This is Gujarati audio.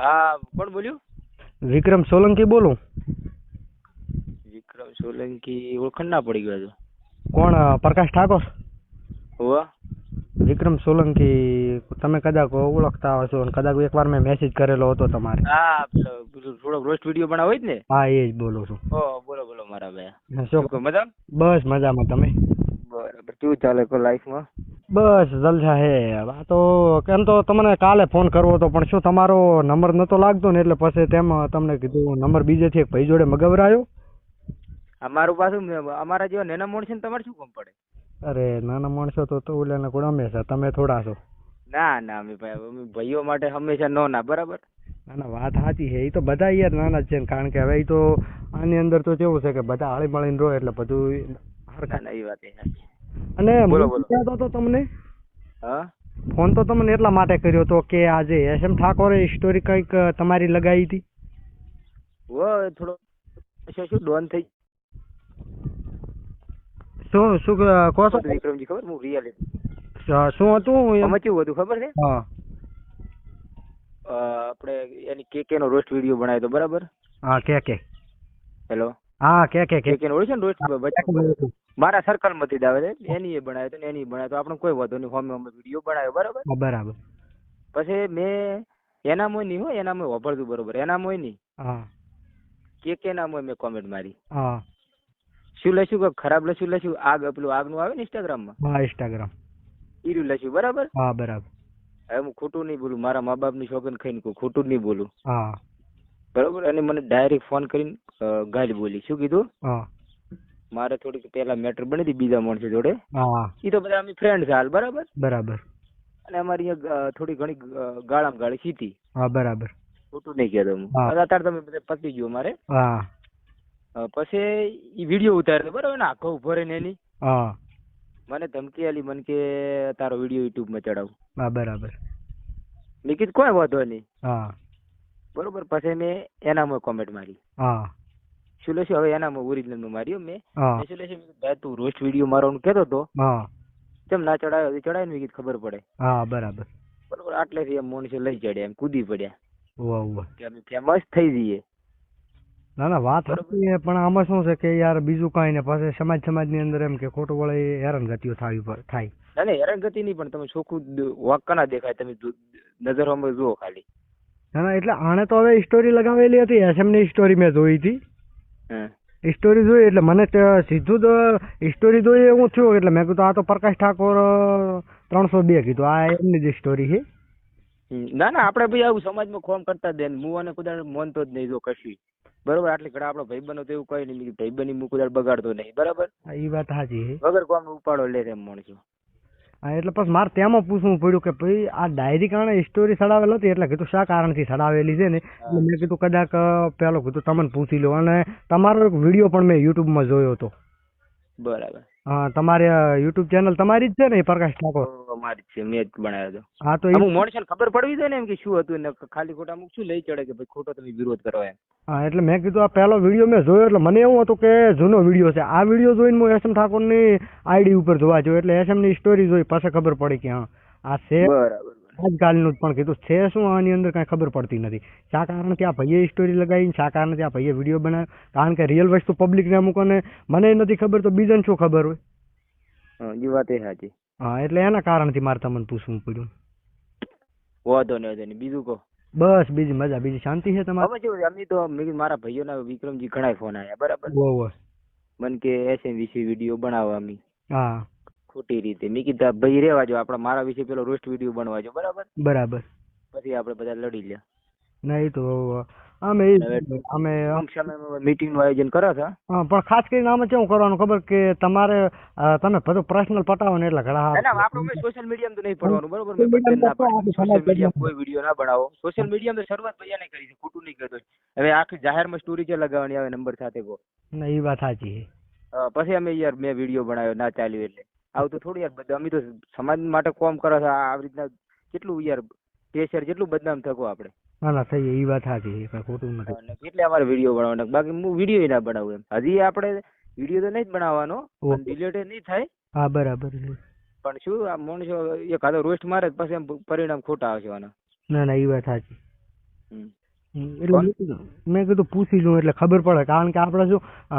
હા કોણ બોલ્યું? વિક્રમ સોલંકી બોલું. વિક્રમ સોલંકી ઓળખણ ના પડી ગયો કોણ પ્રકાશ ઠાકોર? હોવા. વિક્રમ સોલંકી તમે કદાચ ઓળખતા હશો અને કદાચ એકવાર મેં મેસેજ કરેલો હતો તમારે. હા થોડોક રોસ્ટ વીડિયો બનાવો જ ને? હા એ જ બોલું છું. ઓ બોલો બોલો મારા ભાઈ. શું મજા બસ મજામાં તમે? બરાબર કેવું ચાલે કો લાઈફમાં બસ જલસા હે. આ તો કેમ તો તમને કાલે ફોન કરવો હતો પણ શું તમારો નંબર નતો લાગતો ને એટલે પછી તેમ તમને કીધું નંબર બીજેથી એક ભાઈ જોડે મગવરાયો. અમારું પાછું અમારા જેવા નાના માણસો ને તમારે શું કામ પડે? અરે નાના માણસો તો તો ઓલાના કોણ હંમેશા તમે થોડા છો. ના ના અમે ભાઈ ભાઈઓ માટે હંમેશા નો ના બરાબર? ના ના વાત સાચી છે એ તો બધા યાર નાના છે ને કારણ કે હવે એ તો આની અંદર તો કેવું છે કે બધા હળી મળીને રહો એટલે બધું ના ના એ વાત સાચી. અને બોલો, તો તમને? હા? ફોન તો તમને એટલા માટે કર્યો હતો કે આજે એસ એમ ઠાકોરે સ્ટોરી કંઈક તમારી લગાવી હતી. વો થોડો શું ડોન થઈ શું શું ક- કહો છો? વિક્રમજી ખબર? હું રિયાલિટી શું હતું? એમાં? કેવું હતું ખબર છે? હા. આપણે એની કેકે નો રોસ્ટ વીડિયો બનાવ્યો હતો બરાબર? હા કે કે. હેલો હા કે કે કે. કેન ઓળખે ને રોસ્ટ મારા સર્કલમાંથી આવે છે. એની એ બનાવ્યો તો એની બનાવ્યો તો આપણે કોઈ વાંધો નહીં હોમે હોમે વીડિયો બનાવ્યો બરાબર? બરાબર. પછી મેં એના મોય નહીં હોય એના મોય વાપરતું બરોબર. એના મોય નહીં? હા. કે કે ના મોય મેં કોમેન્ટ મારી. હા. શું લખ્યું કે ખરાબ લખ્યું લખ્યું? આગ પેલું આગનું આવે ને ઇન્સ્ટાગ્રામમાં હા ઇન્સ્ટાગ્રામ ઈરું લખ્યું બરાબર? હા બરાબર. હવે હું ખોટું નહીં બોલું મારા મા બાપની શોખન ખાઈને કોઈ ખોટું જ નહીં બોલું. હા. બરોબર? અને મને ડાયરેક્ટ ફોન કરીને ગાલી બોલી. શું કીધું? મારે થોડીક પેલા મેટર બની હતી બીજા માણસો જોડે. એ તો બધા અમે ફ્રેન્ડ છે હાલ બરાબર? બરાબર. અને અમારી અહીંયા થોડી ઘણી ગાળામ ગાળી સીધી. હા બરાબર. ખોટું નહીં કહેતો હું. અત્યારે તમે બધા પતી ગયો મારે. હા. પછી ઈ વીડિયો ઉતાર્યો બરાબર? ને આખો ઊભો રહીને એની. મને ધમકી આલી મને કે તારો વીડિયો યુટ્યુબમાં ચડાવું. ચડાવ બરાબર. મેં કીધું કોઈ વાંધો નહીં. હા. બરોબર? પછી મેં એનામાં કોમેન્ટ મારી. હા. શું લેશું? હવે એનામાં ઓરિજિનલનું માર્યું મેં. શું લેશું? મેં ભાઈ તું રોસ્ટ વીડિયો મારવાનું કહેતો હતો. કેમ ના ચડાયો? ચડાય ને કીધું ખબર પડે. હા બરાબર. બરોબર? આટલેથી એમ છે લઈ ચડ્યા એમ કૂદી પડ્યા. વાહ વાહ કે અમે ફેમસ થઈ જઈએ. ના ના વાત હતી પણ આમાં શું છે કે યાર બીજું કાંઈ ને પાસે સમાજ સમાજની અંદર એમ કે ખોટું વળે હેરાનગતિઓ થાય થાય. ના હેરાનગતિ નહીં પણ તમે ચોખ્ખું દ- ના દેખાય. તમે નજરોમાં જુઓ ખાલી. ના ના એટલે આણે તો હવે સ્ટોરી લગાવેલી હતી. એસએમની સ્ટોરી મેં જોઈ હતી. સ્ટોરી જોઈ એટલે મને સીધું જ સ્ટોરી જોઈ એવું થયું. એટલે મેં કીધું આ તો પ્રકાશ ઠાકોર ત્રણસો બે કીધું. આ એમની જ સ્ટોરી છે. ના ના આપણે ભાઈ આવું સમાજમાં ખોમ કરતા દે હું અને કુદાડ મોનતો જ નહીં જો કશું. બરોબર? આટલી ઘણા આપણો ભાઈબંધો તો એવું કઈ નહીં. ભાઈ બની હું કુદાડ બગાડતો નહીં. બરાબર? એ વાત સાચી છે. વગર કોમ ઉપાડો લે છે એમ માણસો. હા, એટલે પછી મારે તેમાં પૂછવું પડ્યું કે ભાઈ, આ ડાયરી કારણે સ્ટોરી સડાવેલ હતી? એટલે કીધું, શા કારણથી સડાવેલી છે ને? એટલે મેં કીધું, કદાચ પેલો કીધું, તમને પૂછી લો. અને તમારો એક વીડિયો પણ મેં યુટ્યુબમાં જોયો હતો. બરાબર. તમારે યુટ્યુબ ચેનલ તમારી જ છે ને પ્રકાશ ઠાકોર? અમારી જ છે મેં જ બનાવ્યો હતો હા તો અમુક માણસોને ખબર પડવી જોઈએ ને એમ કે શું હતું ને ખાલી ખોટા અમુક શું લઈ ચડે કે ભાઈ ખોટો તમે વિરોધ કરો એમ. હા એટલે મેં કીધું આ પહેલો વીડિયો મેં જોયો એટલે મને એવું હતું કે જૂનો વીડિયો છે. આ વીડિયો જોઈને હું એસએમ ઠાકોરની આઈડી ઉપર જોવા જોયો એટલે એસએમની સ્ટોરી જોઈ પાસે ખબર પડી કે હા આ છે. બરાબર. આજકાલનું જ પણ કીધું. છે શું આની અંદર કાંઈ ખબર પડતી નથી. શા કારણથી આ ભાઈએ સ્ટોરી લગાવી શા કારણથી આ ભાઈએ વીડિયો બનાવ્યો કારણ કે રિયલ વસ્તુ પબ્લિકને અમુકોને મને નથી ખબર તો બીજાને શું ખબર હોય? એ વાત એ સાચી. હા એટલે એના કારણથી મારે તમને પૂછવું પડ્યું. વાંધો નહીં વાંધો નહીં. બીજું કહો. બસ બીજી મજા બીજી શાંતિ છે તમારે? હવે છે, અમે તો મારા ભાઈઓના વિક્રમજી ઘણા ફોન આવ્યા બરાબર? મને કે એસએમ વિશે વીડિયો બનાવવા અમે. હા. ખોટી રીતે. મેં કીધા ભાઈ રેવા જો આપણા મારા વિશે પેલો રોસ્ટ વીડિયો બનવા જો બરાબર? બરાબર. પછી આપણે બધા લડી લ્યા. નહીં તો અમે અમે મીટિંગનું આયોજન કર્યા છો? હા પણ ખાસ કરીને અમે કેવું કરવાનું ખબર કે તમારે તમે બધું પર્સનલ પટાવો ને એટલે ઘણા આપણે સોશિયલ મીડિયા તો નહીં પડવાનું બરોબર? સોશિયલ મીડિયા કોઈ વીડિયો ના બનાવો. સોશિયલ મીડિયા તો શરૂઆત ભૈયાને કરી છે ખોટું નહીં કરતો હવે આખી જાહેરમાં સ્ટોરી જે લગાવવાની આવે નંબર સાથે કો ના એ વાત સાચી પછી અમે યાર મેં વીડિયો બનાવ્યો ના ચાલ્યું એટલે. આવું તો થોડું યાર બધા અમે તો સમાજ માટે કોમ કરો છો આવી રીતના કેટલું યાર પ્રેશર કેટલું બદનામ થકો આપણે. ના ના થઈ એ વાત સાચી છે ખોટું નથી. એટલે અમારે વીડિયો બનાવવાનો બાકી હું વીડિયો ના બનાવું એમ. હજી આપણે વીડિયો તો નહીં જ બનાવવાનો. ડિલેટ નહીં થાય. હા બરાબર પણ શું આ માણસો એક હાથે રોસ્ટ મારે પછી એમ પરિણામ ખોટા આવશે આના. ના ના એ વાત સાચી. એટલે મેં કીધું પૂછી લઉં એટલે ખબર પડે કારણ કે આપણે જો અ,